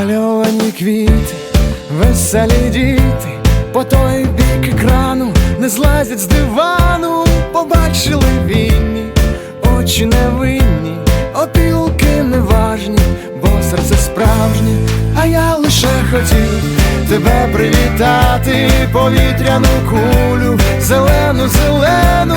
Намальовані квіти, веселі діти, по той бік екрану не злазять з дивану, побачили вінні, очі невинні, опілки неважні, бо серце справжнє, а я лише хотів тебе привітати, повітряну кулю, зелену, зелену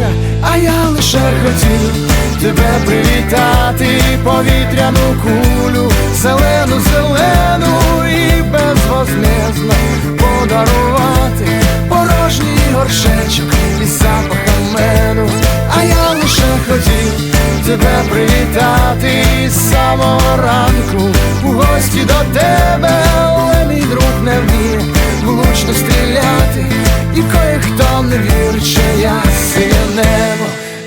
складуха, а я лише хотів тебе привітати, повітряну кулю, зелену, зелену і безвозмездно подарувати порожній горшечок із запахом меду, а я лише хотів тебе привітати з самого ранку. У гості до тебе, але мій друг не вміє влучно стріляти, і кое-хто не вірить, що я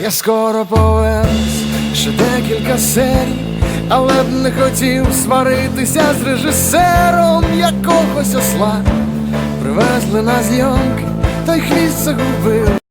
я скоро повернусь, ще декілька серій, але б не хотів сваритися з режисером якогось осла. Привезли на зйомки, той хвіст загубив.